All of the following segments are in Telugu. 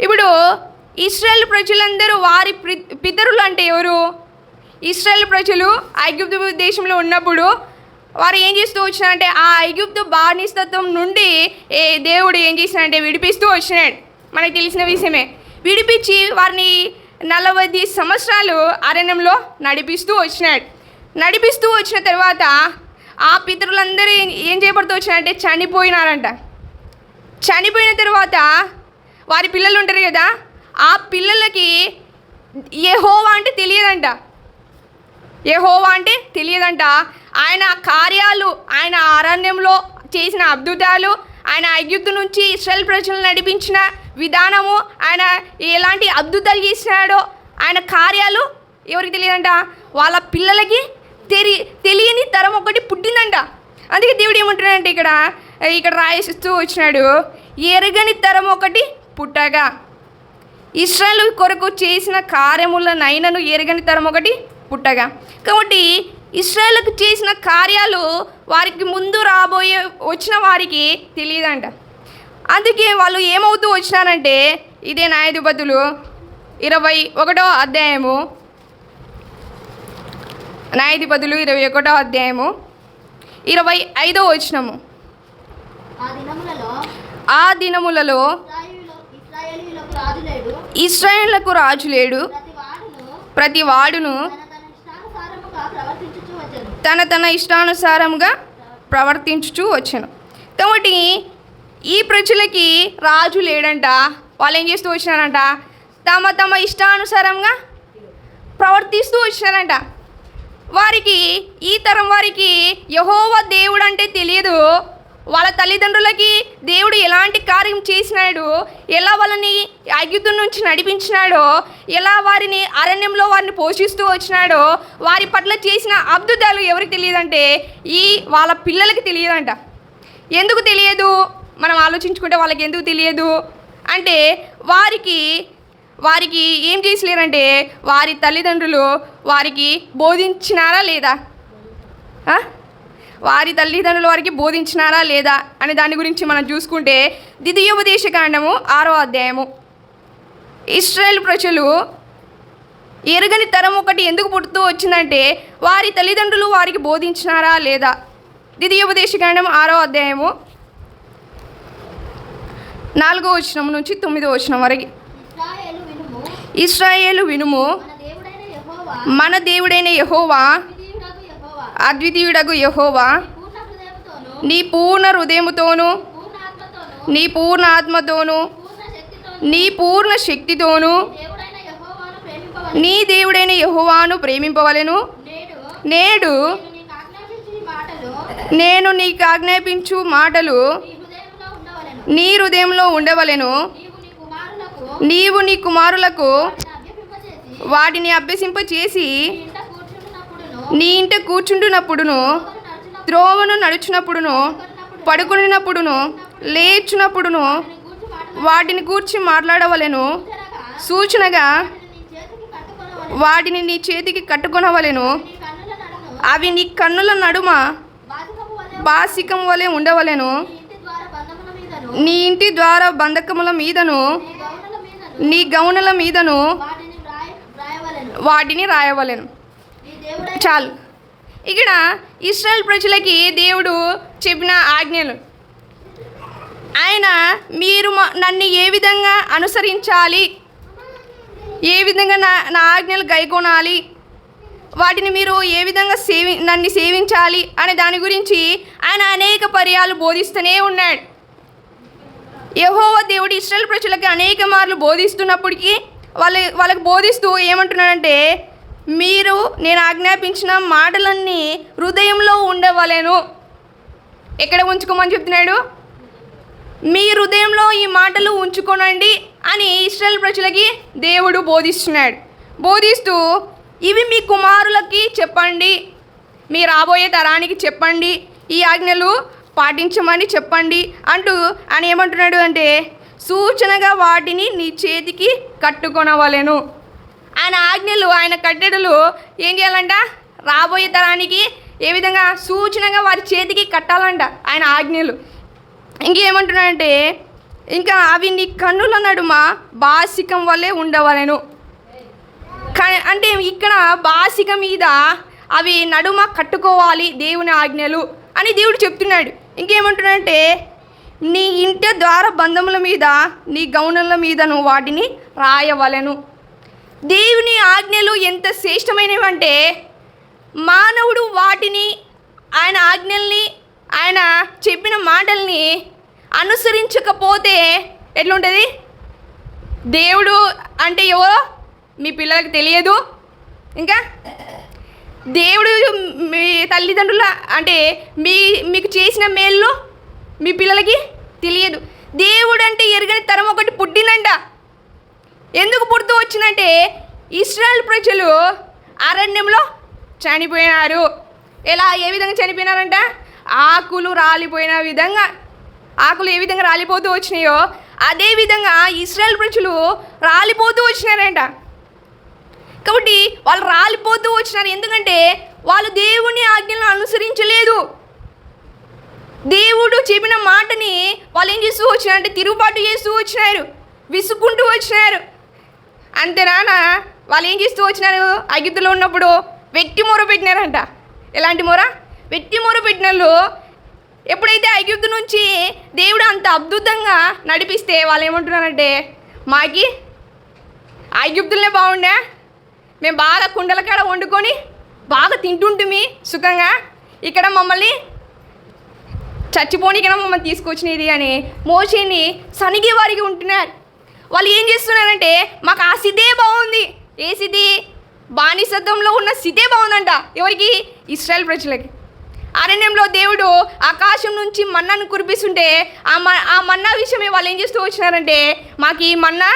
ఇప్పుడు ఇస్రాయేల్ ప్రజలందరూ వారి ప్రి- పితరులు అంటే ఎవరు? ఇస్రాయేల్ ప్రజలు ఐగుప్తు దేశంలో ఉన్నప్పుడు వారు ఏం చేస్తూ వచ్చినారంటే ఆ ఐగుప్తు బానిసత్వం నుండి ఏ దేవుడు ఏం చేసినాడంటే విడిపిస్తూ వచ్చినాడు. మనకు తెలిసిన విషయమే. విడిపించి వారిని నలభై సంవత్సరాలు అరణ్యంలో నడిపిస్తూ వచ్చినాడు. నడిపిస్తూ వచ్చిన తర్వాత ఆ పితరులందరూ ఏం- ఏం చేయబడుతూ వచ్చినారంటే చనిపోయినారంట. చనిపోయిన తర్వాత వారి పిల్లలు ఉంటారు కదా ఆ పిల్లలకి యెహోవా అంటే తెలియదంట. యెహోవా అంటే తెలియదంట. ఆయన కార్యాలు ఆయన అరణ్యంలో చేసిన అద్భుతాలు ఆయన ఐగుప్తు నుంచి ఇస్రాయల్ ప్రజలను నడిపించిన విధానము ఆయన ఎలాంటి అద్భుతాలు చేసినాడో ఆయన కార్యాలు ఎవరికి తెలియదంట? వాళ్ళ పిల్లలకి తెలి తెలియని తరం ఒకటి పుట్టిందంట. అందుకే దేవుడు ఏమంటున్నాడంటే ఇక్కడ ఇక్కడ రాయిస్తూ వచ్చినాడు ఎరగని తరం ఒకటి పుట్టగా. ఇస్రాయల్ కొరకు చేసిన కార్యముల నైనను ఎరగని తరం ఒకటి పుట్టగా. కాబట్టి ఇస్రాయల్కు చేసిన కార్యాలు వారికి ముందు రాబోయే వచ్చిన వారికి తెలియదంట. అందుకే వాళ్ళు ఏమవుతూ వచ్చినారంటే ఇదే న్యాయాధిపతులు ఇరవై ఒకటో అధ్యాయము న్యాయాధిపతులు ఇరవై ఒకటో అధ్యాయము ఇరవై ఐదో వచనము. ఆ దినములలో ఇస్రాయేళ్ళకు రాజు లేడు. ప్రతి వాడును తన తన ఇష్టానుసారంగా ప్రవర్తించుచూ వచ్చాను. కాబట్టి ఈ ప్రజలకి రాజు లేడంట. వాళ్ళు ఏం చేస్తూ వచ్చినారంట? తమ తమ ఇష్టానుసారంగా ప్రవర్తిస్తూ వచ్చినారంట. వారికి ఈ తరం వారికి యహోవ దేవుడు అంటే తెలియదు. వాళ్ళ తల్లిదండ్రులకి దేవుడు ఎలాంటి కార్యం చేసినాడు ఎలా వాళ్ళని అగ్యుతు నుంచి నడిపించినాడో ఎలా వారిని అరణ్యంలో వారిని పోషిస్తూ వచ్చినాడో వారి పట్ల చేసిన అద్భుతాలు ఎవరికి తెలియదంటే ఈ వాళ్ళ పిల్లలకి తెలియదంట. ఎందుకు తెలియదు? మనం ఆలోచించుకుంటే వాళ్ళకి ఎందుకు తెలియదు? అంటే వారికి వారికి ఏం చేసలేరంటే వారి తల్లిదండ్రులు వారికి బోధించినారా లేదా? వారి తల్లిదండ్రులు వారికి బోధించినారా లేదా అనే దాని గురించి మనం చూసుకుంటే ద్వితీయోపదేశ కాండము ఆరో అధ్యాయము. ఇస్రాయేల్ ప్రజలు ఎరగని తరం ఒకటి ఎందుకు పుడుతూ వచ్చిందంటే వారి తల్లిదండ్రులు వారికి బోధించినారా లేదా. ద్వితీయోపదేశ కాండం ఆరో అధ్యాయము నాలుగో వచనం నుంచి తొమ్మిదో వచనం వరకు. ఇస్రాయేలు వినుము. మన దేవుడైన యెహోవా మన దేవుడైన యహోవా ద్వితీయుడగు యెహోవా అద్వితీయుడగు యహోవా. నీ పూర్ణ హృదయముతోను నీ పూర్ణ ఆత్మతోను నీ పూర్ణ శక్తితోను నీ దేవుడైన యహోవాను ప్రేమింపవలెను. నేడు నేను నీకు ఆజ్ఞాపించు మాటలు నీ హృదయంలో ఉండవలెను. నీవు నీ కుమారులకు వాటిని అభ్యసింపచేసి చేసి నీ ఇంట కూర్చుంటున్నప్పుడును ద్రోవను ఇంట పడుకునినప్పుడును నడుచున త్రోవను వాటిని గూర్చి మాట్లాడవలెను సూచనగా వాటిని నీ చేతికి కట్టుకొనవలెను అవి నీ కన్నుల నడుమ వలె బాసికం వలె ఉండవలెను నీ ఇంటి ద్వారా బంధకముల మీదను నీ గౌనల మీదను వాటిని రాయవలెను. చాలు. ఇక్కడ ఇస్రాయల్ ప్రజలకి దేవుడు చెప్పిన ఆజ్ఞలు. ఆయన మీరు నన్ను ఏ విధంగా అనుసరించాలి? ఏ విధంగా నా నా ఆజ్ఞలు గైకొనాలి? వాటిని మీరు ఏ విధంగా సేవి నన్ను సేవించాలి? అనే దాని గురించి ఆయన అనేక పర్యాలు బోధిస్తూనే ఉన్నాడు. యహోవ దేవుడు ఇస్రాయల్ ప్రజలకి అనేక మార్లు బోధిస్తున్నప్పటికీ వాళ్ళ వాళ్ళకి బోధిస్తూ ఏమంటున్నాడంటే మీరు నేను ఆజ్ఞాపించిన మాటలన్నీ హృదయంలో ఉండవలెను. ఎక్కడ ఉంచుకోమని చెప్తున్నాడు? మీ హృదయంలో ఈ మాటలు ఉంచుకోనండి అని ఇస్రాయల్ ప్రజలకి దేవుడు బోధిస్తున్నాడు. బోధిస్తూ ఇవి మీ కుమారులకి చెప్పండి. మీ రాబోయే తరానికి చెప్పండి. ఈ ఆజ్ఞలు పాటించమని చెప్పండి. అంటూ ఆయన ఏమంటున్నాడు అంటే సూచనగా వాటిని నీ చేతికి కట్టుకొనవలెను. ఆయన ఆజ్ఞలు ఆయన కట్టడలు ఏం చేయాలంట? రాబోయే తరానికి ఏ విధంగా సూచనగా వారి చేతికి కట్టాలంట ఆయన ఆజ్ఞలు. ఇంకేమంటున్నాడంటే ఇంకా అవి నీ కన్నుల నడుమ బాసికం వల్లే ఉండవలెను. క- అంటే ఇక్కడ బాసిక మీద అవి నడుమ కట్టుకోవాలి దేవుని ఆజ్ఞలు అని దేవుడు చెప్తున్నాడు. ఇంకేమంటున్నాడంటే నీ ఇంటి ద్వార బంధముల మీద నీ గౌనముల మీదను వాటిని రాయవలెను. దేవుని ఆజ్ఞలు ఎంత శ్రేష్టమైనవంటే మానవుడు వాటిని ఆయన ఆజ్ఞల్ని ఆయన చెప్పిన మాటల్ని అనుసరించకపోతే ఎట్లుంటుంది? దేవుడు అంటే ఎవరో మీ పిల్లలకు తెలియదు. ఇంకా దేవుడు మీ తల్లిదండ్రుల అంటే మీ మీకు చేసిన మేళ్ళు మీ పిల్లలకి తెలియదు. దేవుడు అంటే ఎరగని తరం ఒకటి పుట్టిందంట. ఎందుకు పుడుతూ వచ్చిందంటే ఇస్రాయల్ ప్రజలు అరణ్యంలో చనిపోయినారు. ఎలా? ఏ విధంగా చనిపోయినారంట? ఆకులు రాలిపోయిన విధంగా. ఆకులు ఏ విధంగా రాలిపోతూ వచ్చినాయో అదే విధంగా ఇస్రాయల్ ప్రజలు రాలిపోతూ వచ్చినారంట. కాబట్టి వాళ్ళు రాలిపోతూ వచ్చినారు. ఎందుకంటే వాళ్ళు దేవుని ఆజ్ఞలను అనుసరించలేదు. దేవుడు చెప్పిన మాటని వాళ్ళు ఏం చేస్తూ వచ్చినారంటే తిరుగుబాటు చేస్తూ వచ్చినారు. విసుక్కుంటూ వచ్చినారు. అంతేనాన వాళ్ళు ఏం చేస్తూ వచ్చినారు? అగితులో ఉన్నప్పుడు వ్యక్తి మూర పెట్టినారంట. ఎలాంటి మొర? వ్యక్తి మూర పెట్టిన వాళ్ళు ఎప్పుడైతే ఐగుప్తు నుంచి దేవుడు అంత అద్భుతంగా నడిపిస్తే వాళ్ళు ఏమంటున్నారంటే మాకి ఐగుప్తులనే బాగుండే. మేము బాగా కుండల కాడ వండుకొని బాగా తింటుంటుమి సుఖంగా. ఇక్కడ మమ్మల్ని చచ్చిపోనీకైనా మమ్మల్ని తీసుకొచ్చినది అని మోసేని సనిగే వారికి ఉంటున్నారు. వాళ్ళు ఏం చేస్తున్నారంటే మాకు ఆ సిద్ధే బాగుంది. ఏ సిద్ధి బానిసత్వంలో ఉన్న సిద్ధే బాగుందంట. ఎవరికి? ఇస్రాయల్ ప్రజలకి. అరణ్యంలో దేవుడు ఆకాశం నుంచి మన్నాను కురిపిస్తుంటే ఆ మ ఆ మన్నా విషయమే వాళ్ళు ఏం చేస్తూ వచ్చినారంటే మాకు ఈ మన్నా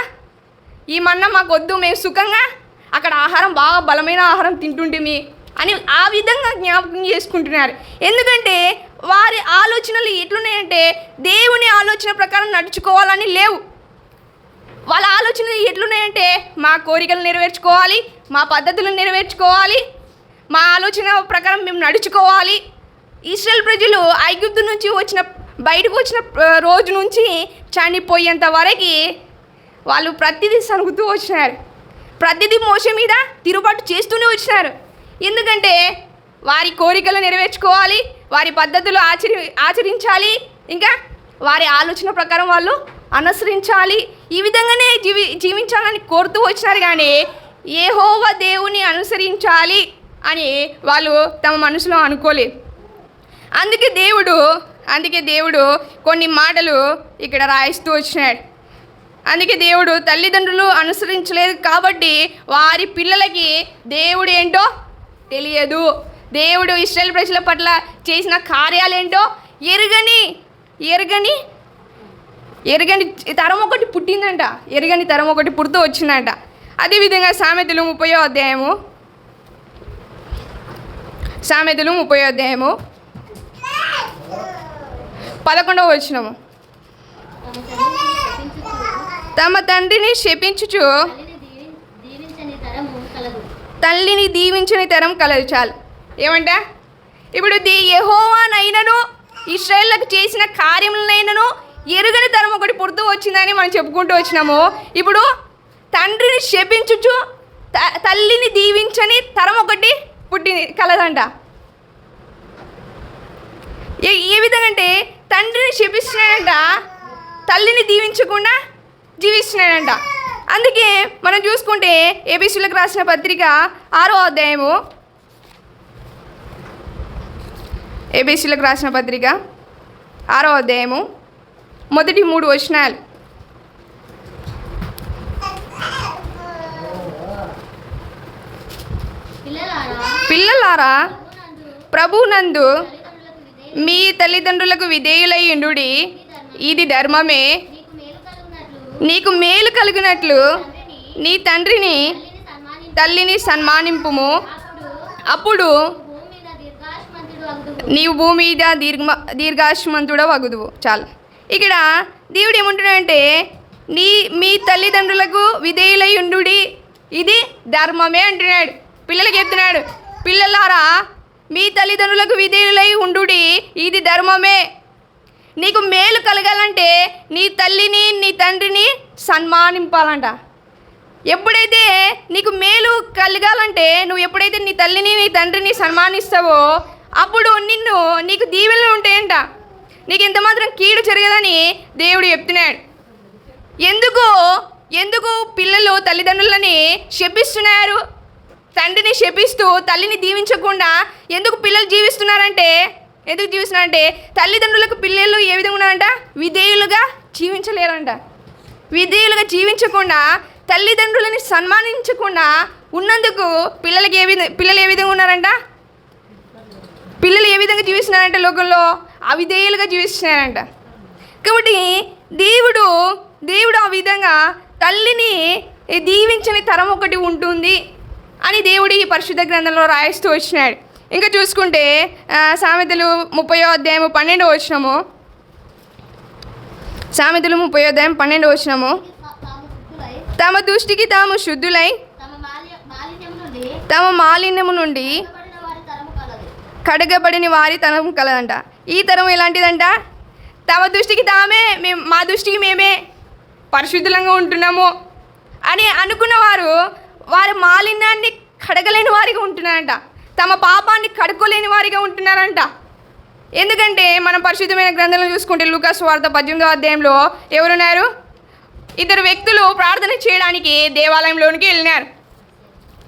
ఈ మన్నా మాకు వద్దు మేము సుఖంగా అక్కడ ఆహారం బాగా బలమైన ఆహారం తింటుంటిమి అని ఆ విధంగా జ్ఞాపకం చేసుకుంటున్నారు. ఎందుకంటే వారి ఆలోచనలు ఎట్లున్నాయంటే దేవుని ఆలోచన ప్రకారం నడుచుకోవాలని లేవు. వాళ్ళ ఆలోచనలు ఎట్లున్నాయంటే మా కోరికలు నెరవేర్చుకోవాలి మా పద్ధతులు నెరవేర్చుకోవాలి మా ఆలోచన ప్రకారం మేము నడుచుకోవాలి. ఇస్రాయల్ ప్రజలు ఐగుప్తు నుంచి వచ్చిన బయటకు వచ్చిన రోజు నుంచి చనిపోయేంత వరకు వాళ్ళు ప్రతిదీ సనుగుతూ వచ్చినారు. ప్రతిదీ మోస మీద తిరుగుబాటు చేస్తూనే వచ్చినారు. ఎందుకంటే వారి కోరికలు నెరవేర్చుకోవాలి వారి పద్ధతులు ఆచరి ఆచరించాలి ఇంకా వారి ఆలోచన ప్రకారం వాళ్ళు అనుసరించాలి. ఈ విధంగానే జీవి జీవించాలని కోరుతూ వచ్చినారు కానీ ఏహోవ దేవుని అనుసరించాలి అని వాళ్ళు తమ మనసులో అనుకోలేదు అందుకే దేవుడు అందుకే దేవుడు కొన్ని మాటలు ఇక్కడ రాయిస్తూ వచ్చినాడు. అందుకే దేవుడు తల్లిదండ్రులు అనుసరించలేదు కాబట్టి వారి పిల్లలకి దేవుడు ఏంటో తెలియదు. దేవుడు ఇస్రాయల్ ప్రజల పట్ల చేసిన కార్యాలేంటో ఎరుగని ఎరుగని ఎరగని తరం ఒకటి పుట్టిందంట. ఎరగని తరం ఒకటి పుడుతూ వచ్చిందంట. అదేవిధంగా సామెతలు ముప్పయో అధ్యాయము. సామెతలు ముప్పయో అధ్యాయము. పదకొండవ వచ్చినము తమ తండ్రిని శపించుచు తల్లిని దీవించని తల్లిని దీవించని తరం కలదు. చాలు. ఏమంట? ఇప్పుడు ది యహోవానైనను ఇస్రాయేళ్ళకు చేసిన కార్యములనైనను ఎరుగని తరం ఒకటి పుడుతూ వచ్చిందని మనం చెప్పుకుంటూ వచ్చినాము. ఇప్పుడు తండ్రిని శపించుచు త- తల్లిని దీవించని తరం ఒకటి పుట్టి కలదంట. ఏ ఏ విధంగా అంటే తండ్రిని శపిస్తున్నాడంట తల్లిని దీవించకుండా జీవిస్తున్నాడంట. అందుకే మనం చూసుకుంటే ఏబీసీలకు రాసిన పత్రిక ఆరో అధ్యాయము. ఏబీసీలకు రాసిన పత్రిక ఆరో అధ్యాయము. మొదటి మూడు వచనాలు. పిల్లలారా ప్రభునందు మీ తల్లిదండ్రులకు విధేయులై ఇది ధర్మమే. నీకు మేలు కలిగినట్లు నీ తండ్రిని తల్లిని సన్మానింపుము. అప్పుడు నీవు భూమి మీద దీర్ఘ దీర్ఘాశ్మంతుడ వగుదువు చాలు. ఇక్కడ దేవుడు ఏమంటున్నాడంటే నీ మీ తల్లిదండ్రులకు విధేయులై ఉండుడి ఇది ధర్మమే అంటున్నాడు. పిల్లలకి చెప్తున్నాడు పిల్లలారా మీ తల్లిదండ్రులకు విధేయులై ఉండుడి. ఇది ధర్మమే. నీకు మేలు కలగాలంటే నీ తల్లిని నీ తండ్రిని సన్మానింపాలంట. ఎప్పుడైతే నీకు మేలు కలగాలంటే నువ్వు ఎప్పుడైతే నీ తల్లిని నీ తండ్రిని సన్మానిస్తావో అప్పుడు నిన్ను నీకు దీవెనలు ఉంటాయంట. నీకు ఎంత మాత్రం కీడు జరగదని దేవుడు చెప్తున్నాడు. ఎందుకు ఎందుకు పిల్లలు తల్లిదండ్రులని శపిస్తున్నారు. తండ్రిని శపిస్తూ తల్లిని దీవించకుండా ఎందుకు పిల్లలు జీవిస్తున్నారంటే ఎందుకు జీవిస్తున్నారంటే తల్లిదండ్రులకు పిల్లలు ఏ విధంగా ఉన్నారంట? విధేయులుగా జీవించలేరంట. విధేయులుగా జీవించకుండా తల్లిదండ్రులని సన్మానించకుండా ఉన్నందుకు పిల్లలకి ఏ విధంగా పిల్లలు ఏ విధంగా ఉన్నారంట? పిల్లలు ఏ విధంగా జీవిస్తున్నారంటే లోకంలో? అవిధేయులుగా జీవిస్తున్నారంట కాబట్టి దేవుడు దేవుడు ఆ విధంగా తల్లిని దీవించని తరం ఒకటి ఉంటుంది అని దేవుడు ఈ పరిశుద్ధ గ్రంథంలో రాయిస్తూ వచ్చినాడు. ఇంకా చూసుకుంటే సామెతలు ముప్పయో అధ్యాయము పన్నెండో వచ్చినము సామెతలు ముప్పై అధ్యాయం పన్నెండు వచ్చినము తమ దృష్టికి తాము శుద్ధులై తమ మాలిన్యము నుండి కడగబడిన వారి తరము కలదంట ఈ తరం ఎలాంటిదంట? తమ దృష్టికి తామే మేము మా దృష్టికి మేమే పరిశుద్ధులంగా ఉంటున్నాము అని అనుకున్న వారు వారి మాలిన్యాన్ని కడగలేని వారిగా ఉంటున్నారంట. తమ పాపాన్ని కడుక్కోలేని వారిగా ఉంటున్నారంట. ఎందుకంటే మనం పరిశుద్ధమైన గ్రంథాలను చూసుకుంటే లూకాస్ వార్త పద్దెనిమిదో అధ్యాయంలో ఎవరున్నారు? ఇద్దరు వ్యక్తులు ప్రార్థన చేయడానికి దేవాలయంలోనికి వెళ్ళినారు.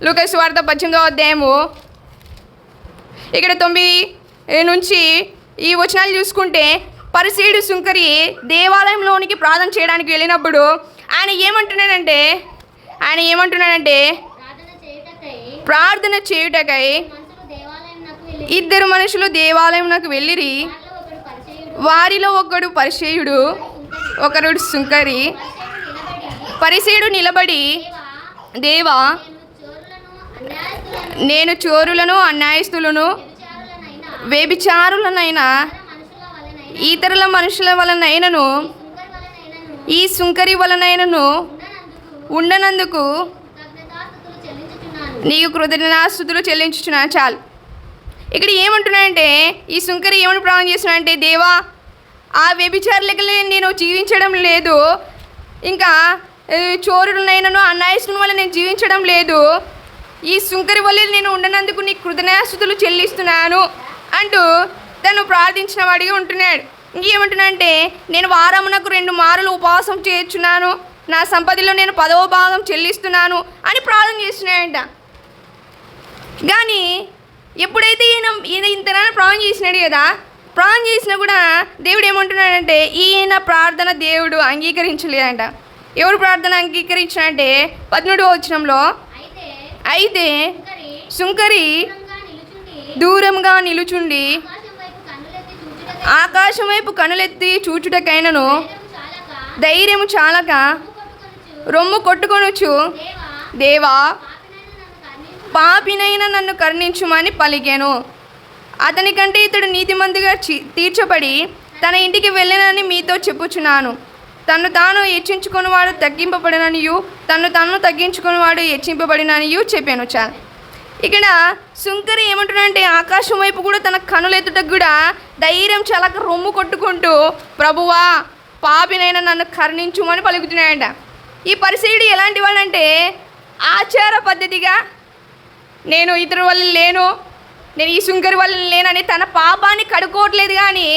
లూకాస్ వార్త పద్దెనిమిదో అధ్యాయము ఇక్కడ తొమ్మిది నుంచి ఈ వచనాలు చూసుకుంటే పరిసీడు సుంకరి దేవాలయంలోనికి ప్రార్థన చేయడానికి వెళ్ళినప్పుడు ఆయన ఏమంటున్నాడంటే ఆయన ఏమంటున్నాడంటే ప్రార్థన చేయుటకై మనుషులు దేవాలయం నాకు ఇద్దరు మనుషులు దేవాలయంలోకి వెళ్ళిరి. వారిలో ఒకడు పరిచయుడు ఒకరు ఒకరుడు సుంకరి. పరిచయుడు నిలబడి దేవా నేను చోరులను అన్యాయస్తులను వేబిచారులనైనా ఇతరుల మనుషుల వలనైనను ఈ సుంకరి వలనైనను ఉండనందుకు నీకు కృతజ్ఞతాస్తుతులు చెల్లించుచున్నా చాలు. ఇక్కడ ఏమంటున్నాయంటే ఈ సుంకరి ఏమని ప్రాణం చేస్తున్నాడంటే దేవా ఆ వ్యభిచారులకి నేను జీవించడం లేదు. ఇంకా చోరులనైనను అన్నాయస్తుల వల్ల నేను జీవించడం లేదు. ఈ సుంకరి వల్ల నేను ఉండనందుకు నీ కృతజ్ఞాస్తుతులు చెల్లిస్తున్నాను. అంటూ తను ప్రార్థించిన వాడిగా ఉంటున్నాడు. ఇంకేమంటున్నాడంటే నేను వారమునకు రెండు మారులు ఉపవాసం చేర్చున్నాను నా సంపదలో నేను పదవ భాగం చెల్లిస్తున్నాను అని ప్రార్థన చేస్తున్నాడంట. కానీ ఎప్పుడైతే ఈయన ఈయన ఇంతనా ప్రాణం చేసినాడు కదా ప్రాణం చేసినా కూడా దేవుడు ఏమంటున్నాడంటే ఈయన ప్రార్థన దేవుడు అంగీకరించలేదంట. ఎవరు ప్రార్థన అంగీకరించాడంటే పద్మూడు వచనంలో అయితే సుంకరి దూరంగా నిలుచుండి ఆకాశం వైపు కనులెత్తి చూచుటకైనను ధైర్యము చాలక రొమ్ము కొట్టుకొనొచ్చు దేవా పాపినైన నన్ను కరుణించుమని పలికాను. అతని కంటే ఇతడు నీతిమంతుగా తీర్చబడి తన ఇంటికి వెళ్ళనని మీతో చెప్పుచున్నాను. తను తాను హెచ్చించుకున్నవాడు తగ్గింపబడిననియు తను తను తగ్గించుకున్నవాడు హెచ్చింపబడిననియు చెప్పాను చాలు ఇక్కడ శుంకరి ఏమంటున్నాడంటే ఆకాశం వైపు కూడా తన కనులెత్తుటకు కూడా ధైర్యం చలక రొమ్ము కొట్టుకుంటూ ప్రభువా పాపినైనా నన్ను కరుణించుమని పలుకుతున్నాయంట. ఈ పరిశీలి ఎలాంటి వాడంటే ఆచార పద్ధతిగా నేను ఇతరు వల్ల లేను నేను ఈ శుంకరి వల్ల లేనని తన పాపాన్ని కడుక్కోవట్లేదు కానీ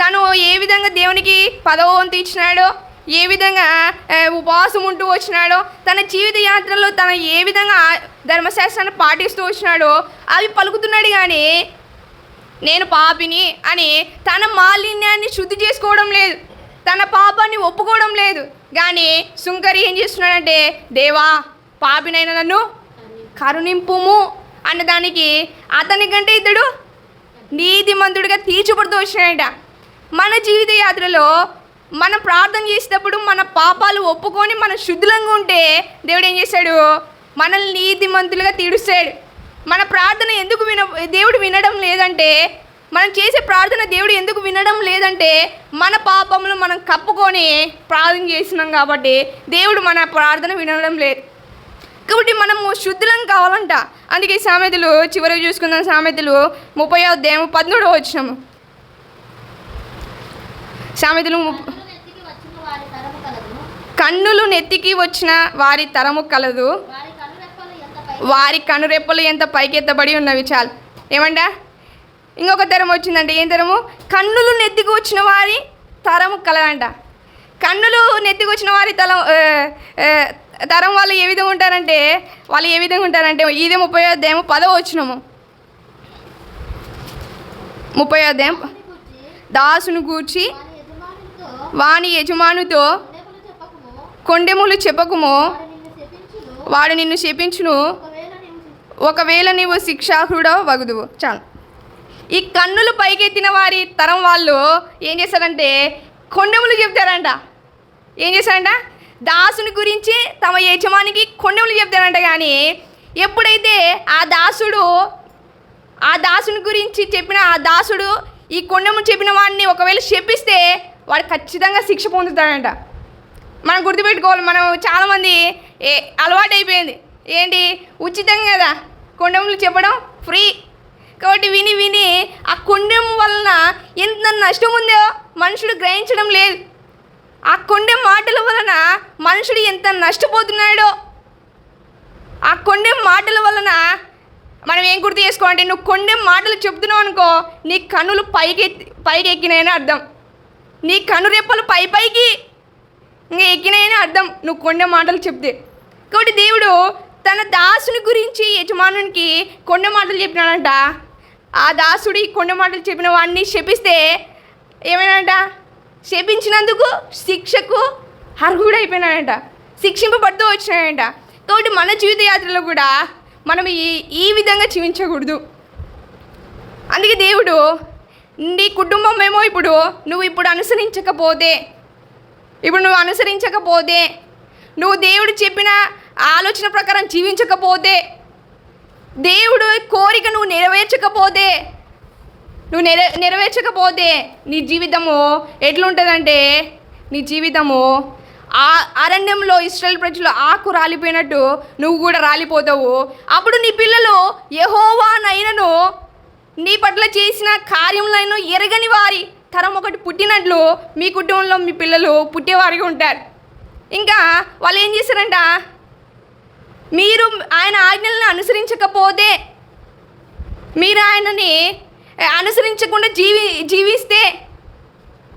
తను ఏ విధంగా దేవునికి పదవ వంతు ఇచ్చినాడో ఏ విధంగా ఉపవాసం ఉంటూ వచ్చినాడో తన జీవిత యాత్రలో తన ఏ విధంగా ధర్మశాస్త్రాన్ని పాటిస్తూ వచ్చినాడో అవి పలుకుతున్నాడు కానీ నేను పాపిని అని తన మాలిన్యాన్ని శుద్ధి చేసుకోవడం లేదు. తన పాపాన్ని ఒప్పుకోవడం లేదు. కానీ సుంకరి ఏం చేస్తున్నాడంటే దేవా పాపినైన నన్ను కరుణింపుము అన్నదానికి అతని కంటే ఇతడు నీతిమంతుడిగా తీర్చిపడుతూ వచ్చినాడట. మన జీవిత యాత్రలో మనం ప్రార్థన చేసేటప్పుడు మన పాపాలు ఒప్పుకొని మన శుద్ధులంగా ఉంటే దేవుడు ఏం చేశాడు? మనల్ని నీతిమంతులుగా తీడుస్తాడు మన ప్రార్థన ఎందుకు విన దేవుడు వినడం లేదంటే మనం చేసే ప్రార్థన దేవుడు ఎందుకు వినడం లేదంటే మన పాపములు మనం కప్పుకొని ప్రార్థన చేసినాం కాబట్టి దేవుడు మన ప్రార్థన వినడం లేదు. కాబట్టి మనము శుద్ధులం కావాలంట. అందుకే సామెతలు చివరికి చూసుకుందాం సామెతలు ముప్పై అధ్యాయం పదమూడవ వచ్చినాము సామెతలు ముప్పై కన్నులు నెత్తికి వచ్చిన వారి తరము కలదు. వారి ఎంత కనురెప్పలు ఎంత పైకెత్తబడి ఉన్నవి చాలు. ఏమంటా ఇంకొక తరం వచ్చిందంటే ఏం తరము? కన్నులు నెత్తికి వచ్చిన వారి తరము కలదంట. కన్నులు నెత్తికి వచ్చిన వారి తలం తరం వాళ్ళు ఏ విధంగా ఉంటారంటే వాళ్ళు ఏ విధంగా ఉంటారంటే ఇదే ముప్పై అధ్యాయం పదో వచ్చినము ముప్పై అధ్యాయం. దాసును గూర్చి వాని యజమానుతో కొండెములు చెప్పకుము వాడు నిన్ను శపించును. ఒకవేళ నీవు శిక్షాహుడో వగుదువు చాలు. ఈ కన్నులు పైకెత్తిన వారి తరం వాళ్ళు ఏం చేస్తారంటే కొండెములు చెప్తారంట ఏం చేశారంట? దాసుని గురించి తమ యజమానికి కొండెములు చెప్తారంట కానీ ఎప్పుడైతే ఆ దాసుడు ఆ దాసుని గురించి చెప్పిన ఆ దాసుడు ఈ కొండెములు చెప్పిన వాడిని ఒకవేళ శపిస్తే వాడు ఖచ్చితంగా శిక్ష పొందుతాడంట. మనం గుర్తుపెట్టుకోవాలి మనం చాలామంది ఏ అలవాటు అయిపోయింది ఏంటి? ఉచితం కదా. కొండములు చెప్పడం ఫ్రీ. కాబట్టి విని విని ఆ కొండెం వలన ఎంత నష్టం ఉందో మనుషుడు గ్రహించడం లేదు. ఆ కొండెం మాటల వలన మనుషుడు ఎంత నష్టపోతున్నాడో. ఆ కొండెం మాటల వలన మనం ఏం గుర్తు చేసుకోవాలంటే నువ్వు కొండెం మాటలు చెప్తున్నావు అనుకో నీ కన్నులు పైకి పైకెక్కినాయని పైకి ఎక్కినాయని అర్థం. నీ కనురెప్పలు పై పైకి ఇంకా ఎక్కినాయని అర్థం. నువ్వు కొండ మాటలు చెప్తే. కాబట్టి దేవుడు తన దాసుని గురించి యజమానునికి కొండ మాటలు చెప్పినాడంట. ఆ దాసుడి కొండ మాటలు చెప్పిన వాడిని శపిస్తే ఏమైనాడంట? శపించినందుకు శిక్షకు అర్హుడైపోయినాడంట. శిక్షింపబడుతూ వచ్చినాడంట. కాబట్టి మన జీవిత యాత్రలో కూడా మనం ఈ ఈ విధంగా జీవించకూడదు. అందుకే దేవుడు నీ కుటుంబం ఏమో ఇప్పుడు నువ్వు ఇప్పుడు అనుసరించకపోతే ఇప్పుడు నువ్వు అనుసరించకపోతే నువ్వు దేవుడు చెప్పిన ఆలోచన ప్రకారం జీవించకపోతే దేవుడు కోరిక నువ్వు నెరవేర్చకపోతే నువ్వు నెర నెరవేర్చకపోతే నీ జీవితము ఎట్లుంటుందంటే నీ జీవితము ఆ అరణ్యంలో ఇస్రాయల్ ప్రజలు ఆకు రాలిపోయినట్టు నువ్వు కూడా రాలిపోతావు. అప్పుడు నీ పిల్లలు యహోవానైనను నీ పట్ల చేసిన కార్యములైన ఎరగని వారి తరం ఒకటి పుట్టినట్లు మీ కుటుంబంలో మీ పిల్లలు పుట్టేవారిగా ఉంటారు. ఇంకా వాళ్ళు ఏం చేశారంట? మీరు ఆయన ఆజ్ఞలను అనుసరించకపోతే మీరు ఆయనని అనుసరించకుండా జీవి జీవిస్తే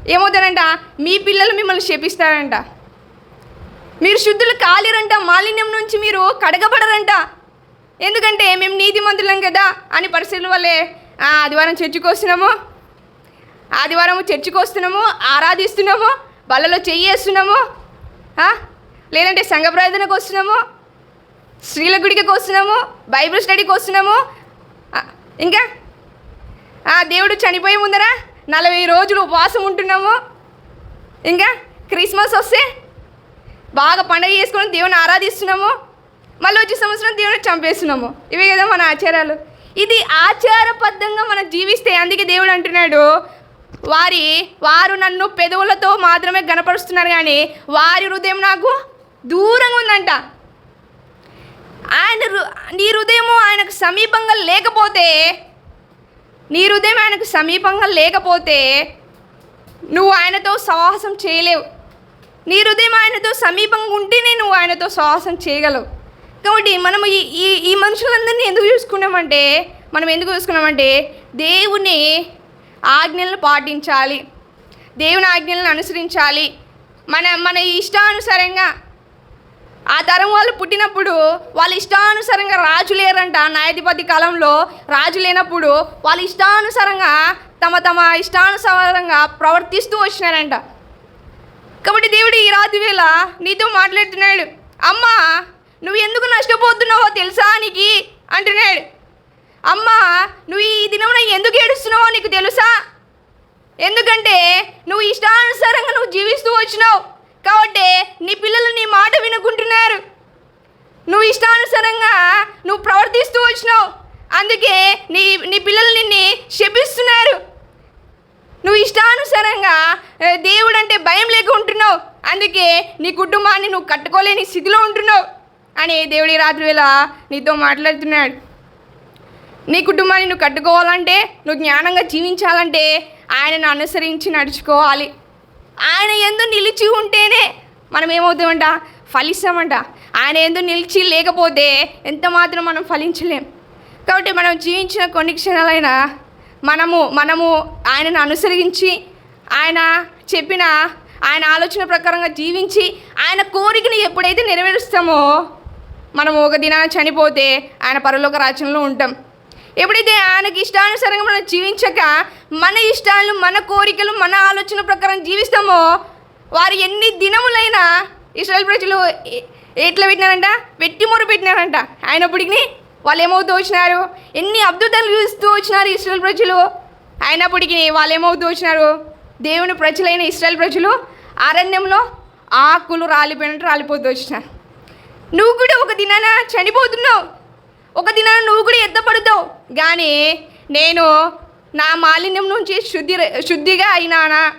ఏమవుతారంట? మీ పిల్లలు మిమ్మల్ని శపిస్తారంట. మీరు శుద్ధులు కాలేరంట మాలిన్యం నుంచి మీరు కడగబడరంట. ఎందుకంటే మేము నీతిమంతులం కదా అని పరిస్థితుల వల్లే ఆదివారం చర్చకు వస్తున్నాము. ఆదివారం చర్చికి వస్తున్నాము ఆరాధిస్తున్నాము బల్లలో చెయ్యేస్తున్నాము వేస్తున్నాము లేదంటే సంఘ ప్రయోజనకు వస్తున్నాము స్త్రీల గుడికి వస్తున్నాము బైబిల్ స్టడీకి వస్తున్నాము ఇంకా? ఆ, దేవుడు చనిపోయి ముందర నలభై రోజులు ఉపవాసం ఉంటున్నాము ఇంకా? క్రిస్మస్ వస్తే బాగా పండగ చేసుకొని దేవుని ఆరాధిస్తున్నాము మళ్ళీ వచ్చే సంవత్సరం దేవుని చంపేస్తున్నాము. ఇవే కదా మన ఆచారాలు. ఇది ఆచారబద్ధంగా మనం జీవిస్తే అందుకే దేవుడు అంటున్నాడు వారి వారు నన్ను పెదవులతో మాత్రమే గనపరుస్తున్నారు కానీ వారి హృదయం నాకు దూరంగా ఉందంట. ఆయన నీ హృదయము ఆయనకు సమీపంగా లేకపోతే నీ హృదయం ఆయనకు సమీపంగా లేకపోతే నువ్వు ఆయనతో సాహసం చేయలేవు. నీ హృదయం ఆయనతో సమీపంగా ఉంటేనే నువ్వు ఆయనతో సాహసం చేయగలవు. కాబట్టి మనం ఈ ఈ ఈ మనుషులందరినీ ఎందుకు చూసుకున్నామంటే మనం ఎందుకు చూసుకున్నామంటే దేవుని ఆజ్ఞలను పాటించాలి. దేవుని ఆజ్ఞలను అనుసరించాలి. మన మన ఇష్టానుసారంగా ఆ తరం వాళ్ళు పుట్టినప్పుడు వాళ్ళ ఇష్టానుసారంగా రాజు లేరంట. న్యాయాధిపతి కాలంలో రాజు లేనప్పుడు వాళ్ళ ఇష్టానుసారంగా తమ తమ ఇష్టానుసారంగా ప్రవర్తిస్తూ వచ్చినారంట. కాబట్టి దేవుడు ఈ రాత్రి వేళ నీతో మాట్లాడుతున్నాడు. అమ్మా నువ్వు ఎందుకు నష్టపోతున్నావో తెలుసా నీకు? అంటున్నాడు. అమ్మా నువ్వు ఈ దినమున ఎందుకు ఏడుస్తున్నావో నీకు తెలుసా? ఎందుకంటే నువ్వు ఇష్టానుసారంగా నువ్వు జీవిస్తూ వచ్చినావు. కాబట్టి నీ పిల్లలు నీ మాట వినుకుంటున్నారు. నువ్వు ఇష్టానుసారంగా నువ్వు ప్రవర్తిస్తూ వచ్చినావు. అందుకే నీ నీ పిల్లలు నిన్ను శపిస్తున్నారు. నువ్వు ఇష్టానుసారంగా దేవుడు అంటే భయం లేక ఉంటున్నావు. అందుకే నీ కుటుంబాన్ని నువ్వు కట్టుకోలేని స్థితిలో ఉంటున్నావు. అని దేవుడి రాత్రి వేళ నీతో మాట్లాడుతున్నాడు. నీ కుటుంబాన్ని నువ్వు కట్టుకోవాలంటే నువ్వు జ్ఞానంగా జీవించాలంటే ఆయనను అనుసరించి నడుచుకోవాలి. ఆయన ఎందు నిలిచి ఉంటేనే మనం ఏమవుతామంట? ఫలిస్తామంట. ఆయన ఎందు నిలిచి లేకపోతే ఎంత మాత్రం మనం ఫలించలేం. కాబట్టి మనం జీవించిన కొన్ని క్షణాలైనా మనము మనము ఆయనను అనుసరించి ఆయన చెప్పిన ఆయన ఆలోచన ప్రకారంగా జీవించి ఆయన కోరికని ఎప్పుడైతే నెరవేరుస్తామో మనం ఒక దినాన చనిపోతే ఆయన పరలోక రాజ్యంలో ఉంటాం. ఎప్పుడైతే ఆయనకి ఇష్టానుసారంగా మనం జీవించక మన ఇష్టాలు మన కోరికలు మన ఆలోచన ప్రకారం జీవిస్తామో వారు ఎన్ని దినములైనా ఇస్రాయల్ ప్రజలు ఎట్లా పెట్టినారంట? పెట్టి మొర పెట్టినారంట. ఆయనప్పటికి వాళ్ళు ఏమవుతూ వచ్చినారు? ఎన్ని అద్భుతాలు చూస్తూ వచ్చినారు ఇస్రాయల్ ప్రజలు? అయినప్పటికీ వాళ్ళు ఏమవుతూ వచ్చినారు? దేవుని ప్రజలైన ఇస్రాయల్ ప్రజలు అరణ్యంలో ఆకులు రాలిపోయినట్టు రాలిపోతూ వచ్చినారు. నువ్వు కూడా ఒక దినాన చనిపోతున్నావు. ఒక దినాన నువ్వు కూడా ఎత్తపడుతావు కానీ నేను నా మాలిన్యం నుంచి శుద్ధి శుద్ధిగా అయినానా?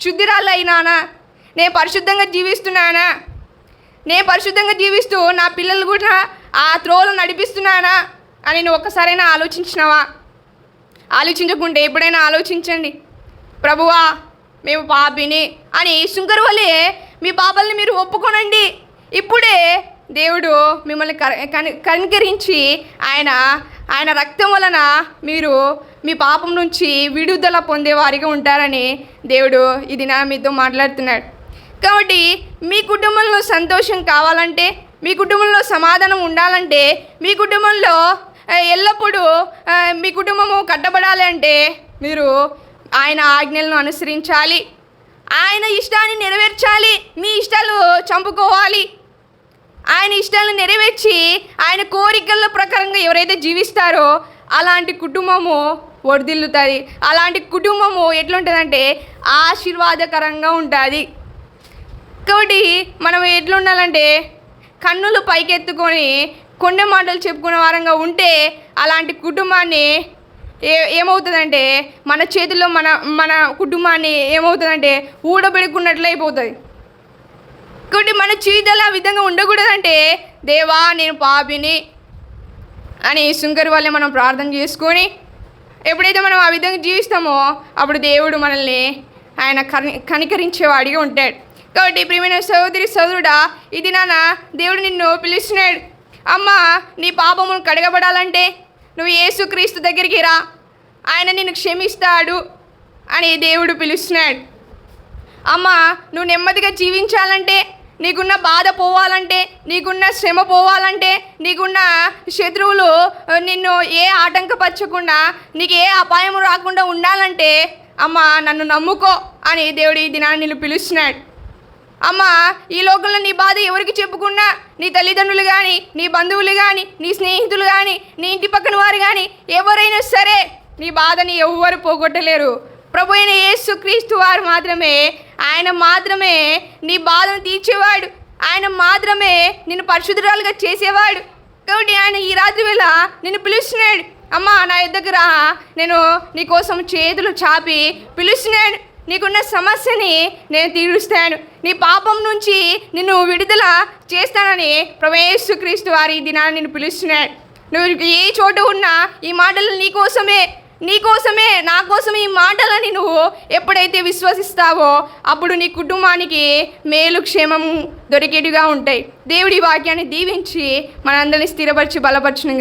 శుద్ధిరాళ్ళు అయినానా నేను పరిశుద్ధంగా జీవిస్తున్నానా? నేను పరిశుద్ధంగా జీవిస్తూ నా పిల్లలు కూడా ఆ త్రోలు నడిపిస్తున్నానా? అని నువ్వు ఒక్కసారైనా ఆలోచించినావా? ఆలోచించకుంటే ఎప్పుడైనా ఆలోచించండి. ప్రభువా మేము పాపిని అని శుంకరు వల్లే మీ పాపల్ని మీరు ఒప్పుకోనండి. ఇప్పుడే దేవుడు మిమ్మల్ని కనికరించి ఆయన ఆయన రక్తం వలన మీరు మీ పాపం నుంచి విడుదల పొందేవారిగా ఉంటారని దేవుడు ఇది నా మీతో మాట్లాడుతున్నాడు. కాబట్టి మీ కుటుంబంలో సంతోషం కావాలంటే మీ కుటుంబంలో సమాధానం ఉండాలంటే మీ కుటుంబంలో ఎల్లప్పుడూ మీ కుటుంబము కట్టబడాలి అంటే మీరు ఆయన ఆజ్ఞలను అనుసరించాలి. ఆయన ఇష్టాన్ని నెరవేర్చాలి. మీ ఇష్టాలు చంపుకోవాలి. ఆయన ఇష్టాలను నెరవేర్చి ఆయన కోరికల ప్రకారంగా ఎవరైతే జీవిస్తారో అలాంటి కుటుంబము వడిదిల్లుతుంది అలాంటి కుటుంబము ఎట్లుంటుందంటే ఆశీర్వాదకరంగా ఉంటుంది. కాబట్టి మనం ఎట్లుండాలంటే కన్నులు పైకెత్తుకొని కొండ మాటలు చెప్పుకునే వారంగా ఉంటే అలాంటి కుటుంబాన్ని ఏ ఏమవుతుందంటే మన చేతుల్లో మన మన కుటుంబాన్ని ఏమవుతుందంటే ఊడబెడుకున్నట్లు అయిపోతుంది కాబట్టి మన జీవితాలు ఆ విధంగా ఉండకూడదంటే దేవా నేను పాపిని అని శంకర్ వల్లే మనం ప్రార్థన చేసుకొని ఎప్పుడైతే మనం ఆ విధంగా జీవిస్తామో అప్పుడు దేవుడు మనల్ని ఆయన కని కనికరించేవాడిగా ఉంటాడు. కాబట్టి ప్రియమైన సహోదరి సోదరుడా ఇది నాన్న దేవుడు నిన్ను పిలుస్తున్నాడు. అమ్మ నీ పాపమును కడగబడాలంటే నువ్వు యేసుక్రీస్తు దగ్గరికి రా. ఆయన నిన్ను క్షమిస్తాడు అని దేవుడు పిలుస్తున్నాడు. అమ్మ నువ్వు నెమ్మదిగా జీవించాలంటే నీకున్న బాధ పోవాలంటే నీకున్న శ్రమ పోవాలంటే నీకున్న శత్రువులు నిన్ను ఏ ఆటంకపరచకుండా నీకు ఏ అపాయం రాకుండా ఉండాలంటే అమ్మ నన్ను నమ్ముకో అని దేవుడు ఈ దినాన్ని నిన్ను పిలుస్తున్నాడు. అమ్మ ఈ లోకంలో నీ బాధ ఎవరికి చెప్పుకున్నా నీ తల్లిదండ్రులు కానీ నీ బంధువులు కానీ నీ స్నేహితులు కానీ నీ ఇంటి పక్కన వారు కానీ ఎవరైనా సరే నీ బాధని ఎవ్వరు పోగొట్టలేరు. ప్రభు అయిన యేసు క్రీస్తు వారు మాత్రమే ఆయన మాత్రమే నీ బాధను తీర్చేవాడు. ఆయన మాత్రమే నిన్ను పరిశుద్ధురాలుగా చేసేవాడు. కాబట్టి ఆయన ఈ రాత్రి వేళ నిన్ను పిలుస్తున్నాడు. అమ్మా నా దగ్గర నేను నీకోసం చేతులు చాపి పిలుస్తున్నాడు. నీకున్న సమస్యని నేను తీరుస్తాను. నీ పాపం నుంచి నిన్ను విడుదల చేస్తానని ప్రవేశు క్రీస్తు వారి దినాన్ని నిన్ను పిలుస్తున్నాడు. నువ్వు ఏ చోట ఉన్నా ఈ మాటలు నీ నీకోసమే నీ కోసమే నా కోసం ఈ మాటలని నువ్వు ఎప్పుడైతే విశ్వసిస్తావో అప్పుడు నీ కుటుంబానికి మేలు క్షేమము దొరికేటిగా ఉంటాయి. దేవుడి వాక్యాన్ని దీవించి మనందరినీ స్థిరపరిచి బలపరచును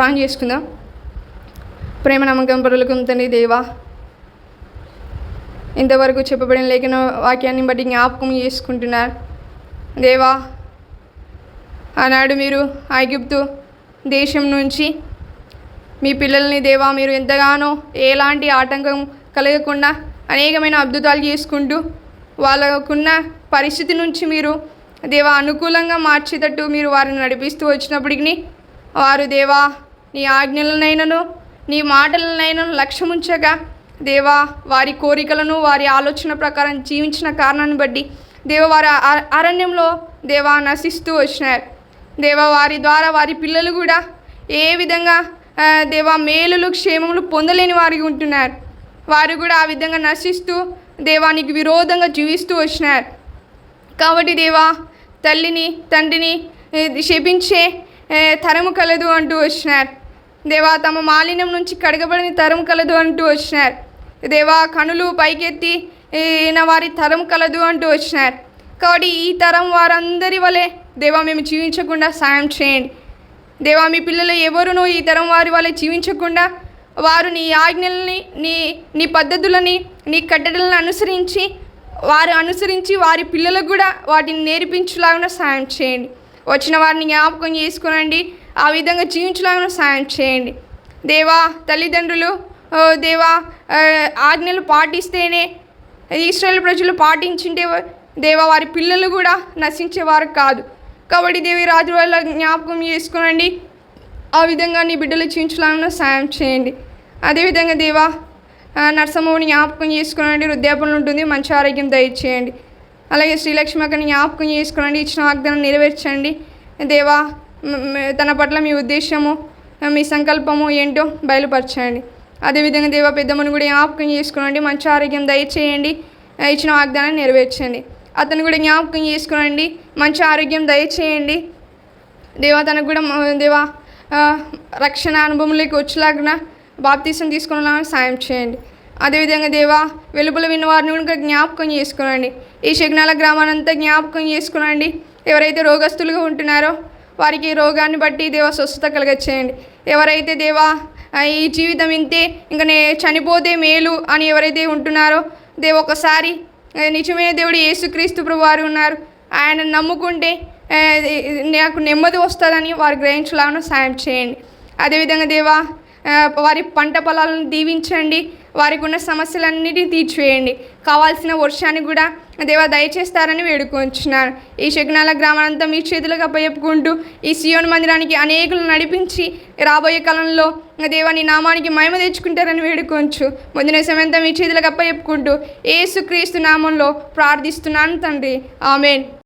ప్రాణం చేసుకుందాం. ప్రేమ నమ్మకం పరులకు తండ్రి దేవా ఇంతవరకు చెప్పబడిన లేఖన వాక్యాన్ని బట్టి జ్ఞాపకం చేసుకుంటున్నారు. దేవా ఆనాడు మీరు ఐగుప్తు దేశం నుంచి మీ పిల్లల్ని దేవా మీరు ఎంతగానో ఎలాంటి ఆటంకం కలగకుండా అనేకమైన అద్భుతాలు చేసుకుంటూ వాళ్ళకున్న పరిస్థితి నుంచి మీరు దేవా అనుకూలంగా మార్చేటట్టు మీరు వారిని నడిపిస్తూ వచ్చినప్పటికీ వారు దేవా నీ ఆజ్ఞలనైనను నీ మాటలనైనను లక్ష్యముంచగా దేవా వారి కోరికలను వారి ఆలోచన ప్రకారం జీవించిన కారణాన్ని బట్టి దేవ వారి అరణ్యంలో దేవా నశిస్తూ వచ్చినారు. దేవా వారి ద్వారా వారి పిల్లలు కూడా ఏ విధంగా దేవా మేలులు క్షేమములు పొందలేని వారికి ఉంటున్నారు. వారు కూడా ఆ విధంగా నశిస్తూ దేవానికి విరోధంగా జీవిస్తూ వచ్చినారు. కాబట్టి దేవా తల్లిని తండ్రిని శపించే తరము కలదు అంటూ వచ్చినారు. దేవా తమ మాలిన్యం నుంచి కడగబడిన తరం కలదు అంటూ వచ్చినారు. దేవా కనులు పైకెత్తి నా వారి తరం కలదు అంటూ వచ్చినారు. కాబట్టి ఈ తరం వారందరి వలె దేవా మేము జీవించకుండా సాయం చేయండి. దేవా మీ పిల్లలు ఎవరునూ ఈ తరం వారి వలె జీవించకుండా వారు నీ ఆజ్ఞల్ని నీ నీ పద్ధతులని నీ కట్టడలను అనుసరించి వారు అనుసరించి వారి పిల్లలకు కూడా వాటిని నేర్పించులాగా సాయం చేయండి. వచ్చిన వారిని జ్ఞాపకం చేసుకునండి. ఆ విధంగా జీవించడానికి సాయం చేయండి. దేవా తల్లిదండ్రులు దేవా ఆజ్ఞలు పాటిస్తేనే ఇస్రాయేల్ ప్రజలు పాటించింటే దేవా వారి పిల్లలు కూడా నశించేవారు కాదు. కాబట్టి దేవి రాజు వల్ల జ్ఞాపకం చేసుకునండి. ఆ విధంగా నీ బిడ్డలు చించులాగా సాయం చేయండి. అదేవిధంగా దేవా నరసమ్మని జ్ఞాపకం చేసుకునండి. వృద్ధాపనలు ఉంటుంది. మంచి ఆరోగ్యం దయచేయండి. అలాగే శ్రీలక్ష్మి అక్కని జ్ఞాపకం చేసుకునండి. ఇచ్చిన వాగ్దానం నెరవేర్చండి. దేవా తన పట్ల మీ ఉద్దేశము మీ సంకల్పము ఏంటో బయలుపరచండి. అదేవిధంగా దేవా పెద్దమ్మను కూడా జ్ఞాపకం చేసుకునండి మంచి ఆరోగ్యం దయచేయండి ఇచ్చిన వాగ్దానం నెరవేర్చండి. అతను కూడా జ్ఞాపకం చేసుకునండి మంచి ఆరోగ్యం దయచేయండి. దేవా తనకు కూడా దేవా రక్షణ అనుభవంలోకి వచ్చేలాగా బాప్తీసం తీసుకునేలాగా సాయం చేయండి. అదేవిధంగా దేవా వెలుపల విన్న వారిని కూడా జ్ఞాపకం చేసుకునండి. ఈ శగ్నాల గ్రామానంతా జ్ఞాపకం చేసుకునండి. ఎవరైతే రోగస్తులుగా ఉంటున్నారో వారికి రోగాన్ని బట్టి దేవా స్వస్థత కలగచ్చేయండి ఎవరైతే దేవా ఈ జీవితం ఇంతే ఇంకా నే చనిపోతే మేలు అని ఎవరైతే ఉంటున్నారో దేవ ఒకసారి నిజమైన దేవుడు యేసుక్రీస్తు ప్రభు వారు ఉన్నారు. ఆయన నమ్ముకుంటే నాకు నెమ్మది వస్తుందని వారు గ్రహించలాగా సాయం చేయండి. అదేవిధంగా దేవా వారి పంట పొలాలను దీవించండి. వారికి ఉన్న సమస్యలన్నిటిని తీర్చివేయండి. కావాల్సిన వర్షాన్ని కూడా దేవా దయచేస్తారని వేడుకొంచున్నాను ఈ శకునాల గ్రామానంతా మీ చేతులకు అప్పచెప్పుకుంటూ ఈ సియోన్ మందిరానికి అనేకులు నడిపించి రాబోయే కాలంలో దేవాని నామానికి మహిమ తెచ్చుకుంటారని వేడుకొంచు. ముందున సమయంతా మీ చేతులకు అప్పచెప్పుకుంటూ ఏసుక్రీస్తు నామంలో ప్రార్థిస్తున్నాను తండ్రి. ఆమెన్.